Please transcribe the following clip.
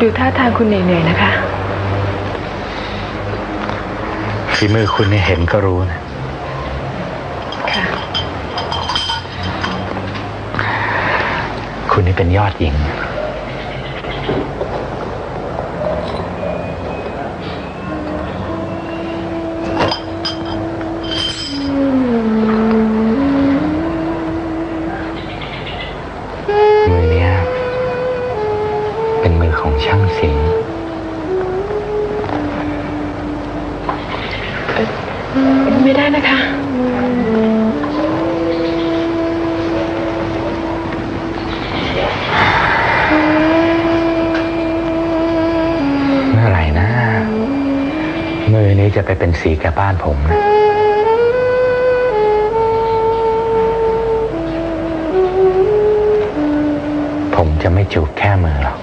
ดูท่าทางคุณเหนื่อยๆนะคะ ฝีมือคุณนี่เห็นก็รู้นะ ค่ะ คุณนี่เป็นยอดหญิง เป็นมือของช่างศิลป์ไม่ได้นะคะ เมื่อไหร่นะ มือนี้จะไปเป็นสีแก่บ้านผมนะ ผมจะไม่จูบแค่มือหรอก